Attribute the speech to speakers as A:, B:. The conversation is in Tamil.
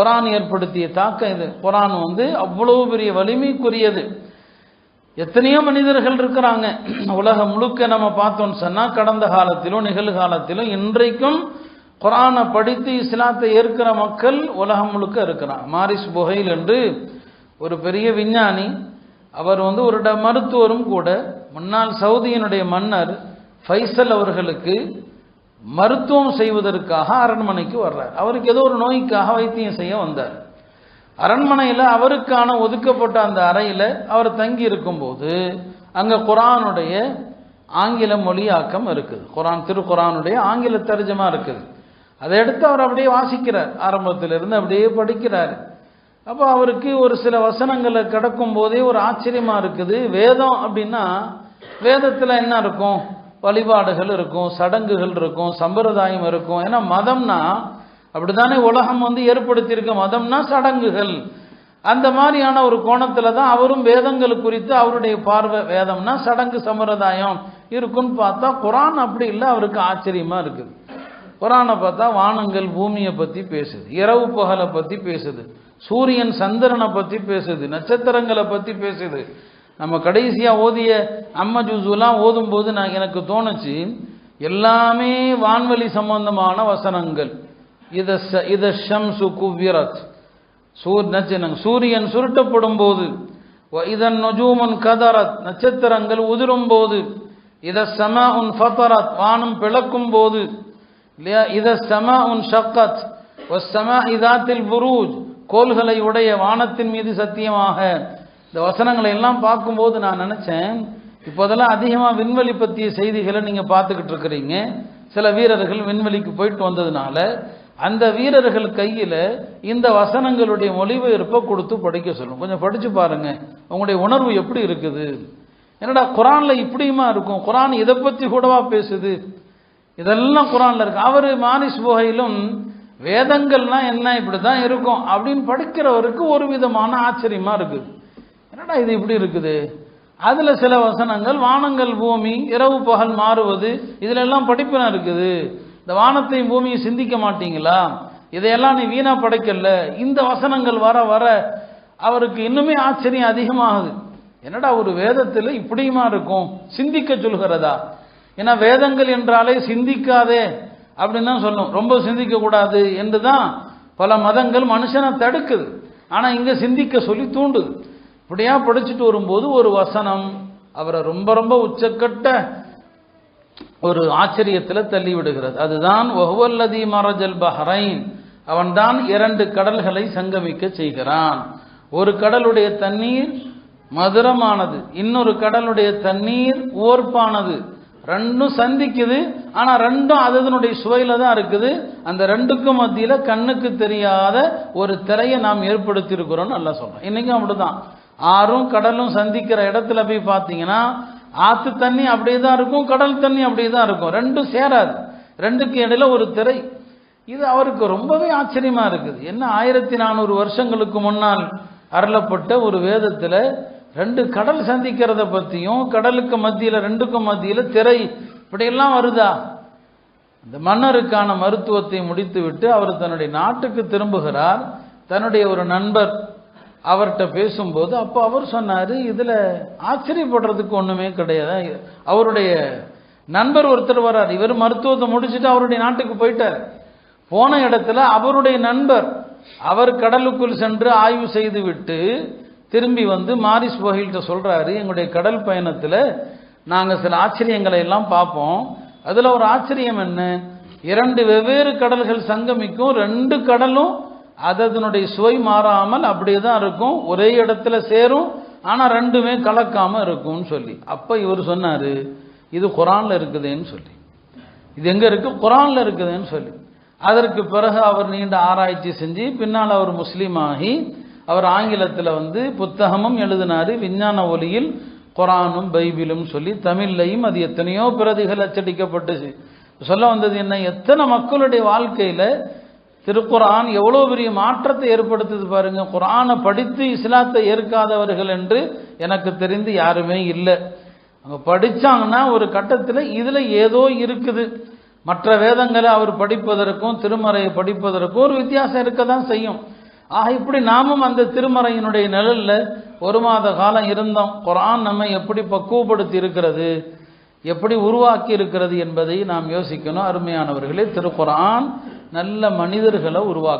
A: குரான் ஏற்படுத்திய தாக்கம் இது. குரான் வந்து அவ்வளவு பெரிய வலிமைக்குரியது. எத்தனையோ மனிதர்கள் இருக்கிறாங்க. உலகம் முழுக்க நம்ம பார்த்தோம்னு சொன்னால் கடந்த காலத்திலும் நிகழ்காலத்திலும் இன்றைக்கும் குரானை படித்து இஸ்லாத்தை ஏற்கிற மக்கள் உலகம் முழுக்க இருக்கிறாங்க. மாரிஸ் புகையில் என்று ஒரு பெரிய விஞ்ஞானி அவர் வந்து ஒரு ட- மருத்துவரும் கூட முன்னாள் சவுதியினுடைய மன்னர் ஃபைசல் அவர்களுக்கு மருத்துவம் செய்வதற்காக அரண்மனைக்கு வர்றார். அவருக்கு ஏதோ ஒரு நோய்க்காக வைத்தியம் செய்ய வந்தார். அரண்மனையில் அவருக்கான ஒதுக்கப்பட்ட அந்த அறையில் அவர் தங்கி இருக்கும்போது அங்கே குரானுடைய ஆங்கில மொழியாக்கம் இருக்குது. குரான் திருக்குரானுடைய ஆங்கில தர்ஜமா இருக்குது. அதை எடுத்து அவர் அப்படியே வாசிக்கிறார். ஆரம்பத்திலிருந்து அப்படியே படிக்கிறார். அப்போ அவருக்கு ஒரு சில வசனங்களை கிடக்கும் போதே ஒரு ஆச்சரியமாக இருக்குது. வேதம் அப்படின்னா வேதத்தில் என்ன இருக்கும்? வழிபாடுகள் இருக்கும் சடங்குகள் இருக்கும் சம்பிரதாயம் இருக்கும். ஏன்னா மதம்னா அப்படித்தானே உலகம் வந்து ஏற்படுத்தியிருக்க. மதம்னா சடங்குகள். அந்த மாதிரியான ஒரு கோணத்தில் தான் அவரும் வேதங்கள் குறித்து அவருடைய பார்வை. வேதம்னா சடங்கு சம்பிரதாயம் இருக்குன்னு பார்த்தா குரான் அப்படி இல்லை அவருக்கு ஆச்சரியமாக இருக்குது. குரானை பார்த்தா வானங்கள் பூமியை பற்றி பேசுது இரவு பகலை பற்றி பேசுது சூரியன் சந்திரனை பற்றி பேசுது நட்சத்திரங்களை பற்றி பேசுது நம்ம கடைசியாக ஓதிய அம்ம ஜூசுலாம் ஓதும்போது நான் எனக்கு தோணுச்சு எல்லாமே வான்வெளி சம்பந்தமான வசனங்கள். இத ச- இத ஷம்சு குவ்யரத் சூர் நச்சனங்க சூரியன் சுருட்டப்படும் போது இதன் நொஜூமன் கதரத் நட்சத்திரங்கள் உதிரும் போது இத சம உன் ஃபத்தரத் வானம் பிளக்கும் போது இல்லையா இத சம உன் ஷக்கத் சம இதாத்தில் புரூஜ் கோள்களை உடைய வானத்தின் மீது சத்தியமாக இந்த வசனங்களை எல்லாம் பார்க்கும்போது நான் நினச்சேன் இப்போதெல்லாம் அதிகமாக விண்வெளி பற்றிய செய்திகளை நீங்கள் பார்த்துக்கிட்டு இருக்கிறீங்க. சில வீரர்கள் விண்வெளிக்கு போயிட்டு வந்ததுனால அந்த வீரர்கள் கையில் இந்த வசனங்களுடைய மொழிபெயர்ப்பை கொடுத்து படிக்க சொல்லும் கொஞ்சம் படித்து பாருங்கள் உங்களுடைய உணர்வு எப்படி இருக்குது? என்னடா குரானில் இப்படியுமா இருக்கும்? குரான் இதை பற்றி கூடவா பேசுது? இதெல்லாம் குரானில் இருக்கு. அவர் மானிஸ் புகையிலும் வேதங்கள்னா என்ன இப்படி தான் இருக்கும் அப்படின்னு படிக்கிறவருக்கு ஒரு விதமான ஆச்சரியமாக இருக்குது. என்னடா இது இப்படி இருக்குது? அதில் சில வசனங்கள் வானங்கள் பூமி இரவு பகல் மாறுவது இதுல எல்லாம் படிப்பினா இருக்குது. இந்த வானத்தையும் பூமியும் சிந்திக்க மாட்டீங்களா? இதையெல்லாம் நீ வீணா படைக்கல இந்த வசனங்கள் வர வர அவருக்கு இன்னுமே ஆச்சரியம் அதிகமாகுது. என்னடா ஒரு வேதத்தில் இப்படியுமா இருக்கும்? சிந்திக்க சொல்கிறதா? ஏன்னா வேதங்கள் என்றாலே சிந்திக்காதே அப்படின்னு தான் சொல்லும். ரொம்ப சிந்திக்கக்கூடாது என்று தான் பல மதங்கள் மனுஷனை தடுக்குது. ஆனால் இங்கே சிந்திக்க சொல்லி தூண்டுது. இப்படியா படிச்சுட்டு வரும்போது ஒரு வசனம் அவரை ரொம்ப ரொம்ப உச்சக்கட்ட ஒரு ஆச்சரியத்தில் தள்ளி விடுகிறது அதுதான் ஒஹுவல்லதி மரஜல் பஹரைன். அவன்தான் இரண்டு கடல்களை சங்கமிக்க செய்கிறான். ஒரு கடலுடைய தண்ணீர் மதுரமானது இன்னொரு கடலுடைய தண்ணீர் ஓர்ப்பானது ரெண்டும் சந்திக்குது ஆனா ரெண்டும் அதனுடைய சுவையில தான் இருக்குது. அந்த ரெண்டுக்கும் மத்தியில கண்ணுக்கு தெரியாத ஒரு திரையை நாம் ஏற்படுத்தி இருக்கிறோம் நல்லா சொல்றோம் இன்னைக்கும் அப்படிதான். ஆறும் கடலும் சந்திக்கிற இடத்துல போய் பார்த்தீங்கன்னா ஆற்று தண்ணி அப்படியே தான் இருக்கும் கடல் தண்ணி அப்படியே தான் இருக்கும். ரெண்டும் சேராது. ரெண்டுக்கு இடையில ஒரு திரை. இது அவருக்கு ரொம்பவே ஆச்சரியமா இருக்குது. என்ன ஆயிரத்தி நானூறு வருஷங்களுக்கு முன்னால் அருளப்பட்ட ஒரு வேதத்தில் ரெண்டு கடல் சந்திக்கிறத பற்றியும் கடலுக்கு மத்தியில் ரெண்டுக்கும் மத்தியில் திரை. இப்படியெல்லாம் வருதா? இந்த மன்னருக்கான மருத்துவத்தை முடித்துவிட்டு அவர் தன்னுடைய நாட்டுக்கு திரும்புகிறார். தன்னுடைய ஒரு நண்பர் அவர்கிட்ட பேசும்போது அப்போ அவர் சொன்னார் இதில் ஆச்சரியப்படுறதுக்கு ஒன்றுமே கிடையாது. அவருடைய நண்பர் ஒருத்தர் வர்றார். இவர் மருத்துவத்தை முடிச்சுட்டு அவருடைய நாட்டுக்கு போயிட்டார். போன இடத்துல அவருடைய நண்பர் அவர் கடலுக்குள் சென்று ஆய்வு செய்து விட்டு திரும்பி வந்து மாரிஸ் போகில்கிட்ட சொல்கிறாரு எங்களுடைய கடல் பயணத்தில் நாங்கள் சில ஆச்சரியங்களை எல்லாம் பார்ப்போம். அதில் ஒரு ஆச்சரியம் என்ன? இரண்டு வெவ்வேறு கடல்கள் சங்கமிக்கும் ரெண்டு கடலும் அதனுடைய சுவை மாறாமல் அப்படியே தான் இருக்கும். ஒரே இடத்துல சேரும் ஆனால் ரெண்டுமே கலக்காமல் இருக்கும்னு சொல்லி. அப்போ இவர் சொன்னார் இது குரானில் இருக்குதுன்னு சொல்லி. இது எங்கே இருக்குது குரானில் இருக்குதுன்னு சொல்லி. அதற்கு பிறகு அவர் நீண்ட ஆராய்ச்சி செஞ்சு பின்னால் அவர் முஸ்லீம் ஆகி அவர் ஆங்கிலத்தில் வந்து புத்தகமும் எழுதினாரு விஞ்ஞான ஒலியில் குரானும் பைபிளும் சொல்லி தமிழ்லையும் அது எத்தனையோ பிரதிகள் அச்சடிக்கப்பட்டுச்சு. சொல்ல வந்தது என்ன? எத்தனை மக்களுடைய வாழ்க்கையில் திருக்குரான் எவ்வளோ பெரிய மாற்றத்தை ஏற்படுத்துது பாருங்க. குரானை படித்து இஸ்லாத்தை ஏற்காதவர்கள் என்று எனக்கு தெரிந்து யாருமே இல்லை. அவங்க படித்தாங்கன்னா ஒரு கட்டத்தில் இதில் ஏதோ இருக்குது. மற்ற வேதங்களை அவர் படிப்பதற்கும் திருமறையை படிப்பதற்கும் ஒரு வித்தியாசம் இருக்க தான் செய்யும். ஆக இப்படி நாமும் அந்த திருமறையினுடைய நிழலில் ஒரு மாத காலம் இருந்தோம். குரான் நம்மை எப்படி பக்குவப்படுத்தி இருக்கிறது எப்படி உருவாக்கி இருக்கிறது என்பதை நாம் யோசிக்கணும். அருமையானவர்களே திருக்குரான் நல்ல மனிதர்களை உருவாக்க